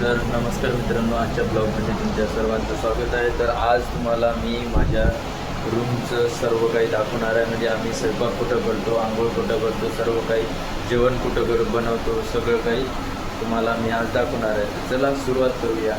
तर नमस्कार मित्रांनो आजच्या ब्लॉगमध्ये तुमच्या सर्वांचं स्वागत आहे. तर आज तुम्हाला मी माझ्या रूमचं सर्व काही दाखवणार आहे. म्हणजे आम्ही स्वयंपाक कुठं करतो आंघोळ कुठं करतो सर्व काही जेवण कुठं कर बनवतो सगळं काही तुम्हाला मी आज दाखवणार आहे. चला सुरुवात करूया.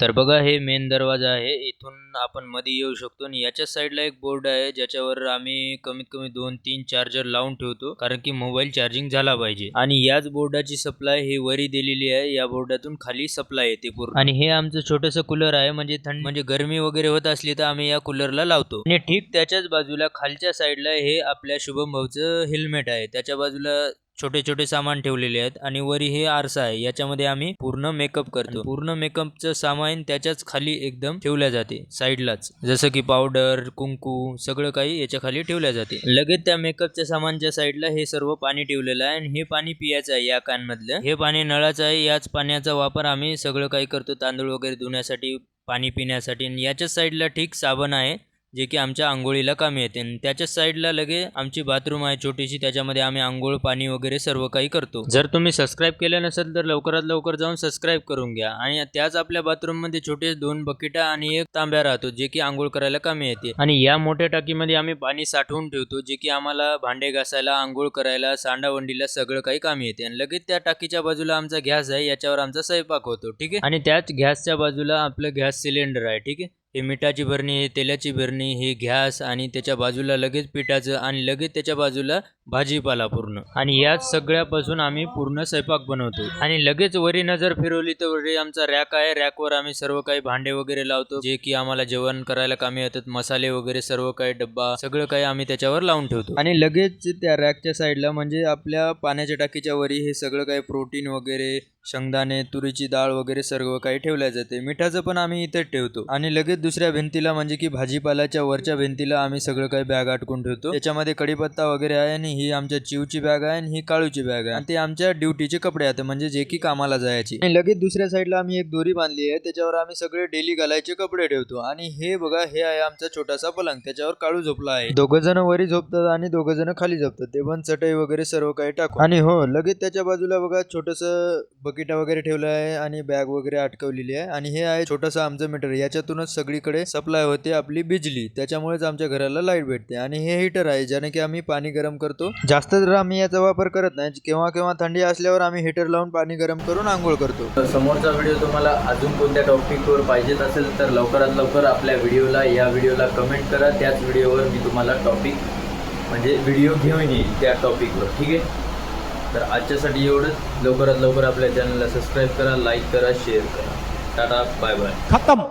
तर बघा हे मेन दरवाजा आहे. इथून आपण मध्ये येऊ शकतो आणि याच्या साईडला एक बोर्ड आहे ज्याच्यावर आम्ही कमीत कमी दोन तीन चार्जर लावून ठेवतो. कारण की मोबाईल चार्जिंग झाला पाहिजे. आणि याच बोर्डाची सप्लाय ही वरी दिलेली आहे. या बोर्डातून खाली सप्लाय येते पूर्ण. आणि हे आमचं छोटस कूलर आहे. म्हणजे थंड म्हणजे गरमी वगैरे होत असली तर आम्ही या कूलरला लावतो. आणि ठीक त्याच्याच बाजूला खालच्या साईडला हे आपल्या शुभम भाऊचं हेल्मेट आहे. त्याच्या बाजूला छोटे छोटे सामान ठेवलेले आहेत आणि वरी हे आरसा आहे. याच्यामध्ये आम्ही पूर्ण मेकअप करतो. पूर्ण मेकअपचं सामान त्याच्याच खाली एकदम ठेवल्या जाते. साईडलाच जसं की पावडर कुंकू सगळं काही याच्या खाली ठेवल्या जाते. लगेच त्या मेकअपच्या सामानच्या साईडला हे सर्व पाणी ठेवलेलं आहे आणि हे पाणी पियाचं आहे या कानमधलं. हे पाणी नळाचं आहे. याच पाण्याचा वापर आम्ही सगळं काही करतो. तांदूळ वगैरे धुण्यासाठी पाणी पिण्यासाठी आणि याच्याच साईडला ठीक साबण आहे. जे की आमच्या आंघोळीला कामी येते. आणि त्याच्याच साईडला लगे आमची बाथरूम आहे छोटीशी त्याच्यामध्ये आम्ही आंघोळ पाणी वगैरे सर्व काही करतो. जर तुम्ही सबस्क्राईब केलं नसेल तर लवकरात लवकर जाऊन सबस्क्राईब करून घ्या. आणि त्याच आपल्या बाथरूममध्ये छोटे दोन बकेटा आणि एक तांब्या राहतो जे की आंघोळ करायला कामी येते. आणि या मोठ्या टाकीमध्ये आम्ही पाणी साठवून ठेवतो जे की आम्हाला भांडे घासायला आंघोळ करायला सांडावंडीला सगळं काही कामी येते. आणि लगेच त्या टाकीच्या बाजूला आमचा गॅस आहे याच्यावर आमचा स्वयंपाक होतो. ठीक आहे? आणि त्याच गॅसच्या बाजूला आपलं गॅस सिलेंडर आहे. ठीक आहे? हे मिठाची भरणी हे तेलाची भरणी हे गॅस आणि त्याच्या बाजूला लगेच पिठाचं आणि लगेच त्याच्या बाजूला भाजीपाला पूर्ण. आणि याच सगळ्यापासून आम्ही पूर्ण स्वयंपाक बनवतो. आणि लगेच वरी नजर फिरवली तर वरी आमचा रॅक आहे. रॅकवर आम्ही सर्व काही भांडे वगैरे लावतो. जे की आम्हाला जेवण करायला कामी येतात. मसाले वगैरे सर्व काही डब्बा सगळं काही आम्ही त्याच्यावर लावून ठेवतो. आणि लगेच त्या रॅकच्या साईडला म्हणजे आपल्या पाण्याच्या टाकीच्या वरी हे सगळं काही प्रोटीन वगैरे शेंगदाणे तुरीची डाळ वगैरे सर्व काही ठेवल्या जाते. मिठाचं पण आम्ही इथेच ठेवतो. आणि लगेच दुसऱ्या भिंतीला म्हणजे की भाजीपाल्याच्या वरच्या भिंतीला आम्ही सगळं काही बॅग अटकून ठेवतो. त्याच्यामध्ये कडीपत्ता वगैरे आहे आणि ही आमच्या चिवची बॅग आहे आणि ही काळूची बॅग आहे. आणि ते आमच्या ड्युटीचे कपडे आहेत म्हणजे जे की कामाला जायची. आणि लगेच दुसऱ्या साईडला आम्ही एक दोरी बांधली आहे. त्याच्यावर आम्ही सगळे डेली घालायचे कपडे ठेवतो. आणि हे बघा हे आहे आमचा छोटासा पलंग. त्याच्यावर काळू झोपला आहे. दोघं जण वरी झोपतात आणि दोघं जण खाली झोपतात. ते पण चटई वगैरे सर्व काही टाकू आणि हो लगेच त्याच्या बाजूला बघा छोटस बकेटा वगैरे ठेवलं आहे आणि बॅग वगैरे अटकवलेली आहे. आणि हे आहे छोटंसं आमचं मीटर याच्यातूनच सगळीकडे सप्लाय होते आपली बिजली. त्याच्यामुळेच आमच्या घराला लाइट भेटते. आणि हे हीटर आहे ज्याने की आम्ही पाणी गरम करतो. जास्त तर आम्ही याचा वापर करत नाही केव्हा केव्हा थंडी असल्यावर आम्ही हीटर लावून पाणी गरम करून आंघोळ करतो. तर समोरचा व्हिडिओ तुम्हाला अजून कोणत्या टॉपिकवर पाहिजेत असेल तर लवकरात लवकर आपल्या व्हिडिओला या व्हिडिओला कमेंट करा. त्याच व्हिडिओवर मी तुम्हाला टॉपिक म्हणजे व्हिडिओ घेऊन येईल त्या टॉपिकवर ठीक आहे? तर आजच्यासाठी एवढंच. लवकरात लवकर आपल्या चॅनलला सबस्क्राईब करा लाईक करा शेअर करा. टाटा बाय बाय खतम.